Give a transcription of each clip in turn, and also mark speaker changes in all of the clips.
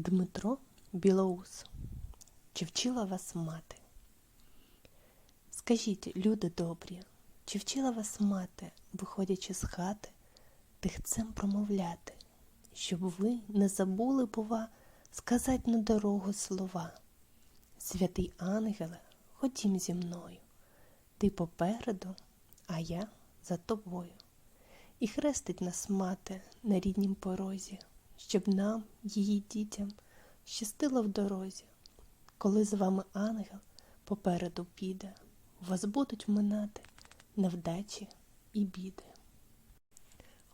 Speaker 1: Дмитро Білоус. Чи вчила вас мати? Скажіть, люди добрі, чи вчила вас мати, виходячи з хати, тихцем промовляти, щоб ви не забули, бува, сказать на дорогу слова. Святий ангеле, ходім зі мною, ти попереду, а я за тобою. І хрестить нас мати на ріднім порозі, щоб нам, її дітям, щастило в дорозі. Коли з вами ангел попереду піде, вас будуть минати невдачі і біди.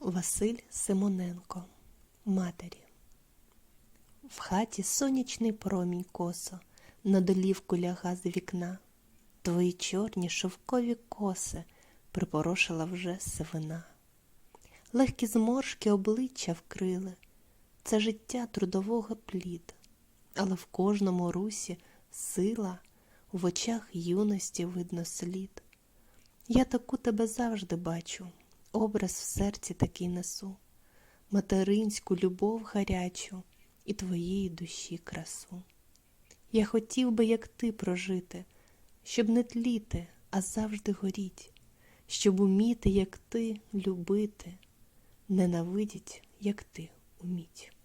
Speaker 1: Василь Симоненко, матері. В хаті сонячний промінь косо, на долівку ляга з вікна. Твої чорні шовкові коси припорошила вже сивина. Легкі зморшки обличчя вкрили, це життя трудового плід, але в кожному русі сила, в очах юності видно слід. Я таку тебе завжди бачу, образ в серці такий несу, материнську любов гарячу і твоєї душі красу. Я хотів би, як ти, прожити, щоб не тліти, а завжди горіть, щоб уміти, як ти, любити, ненавидіть, як ти уміть.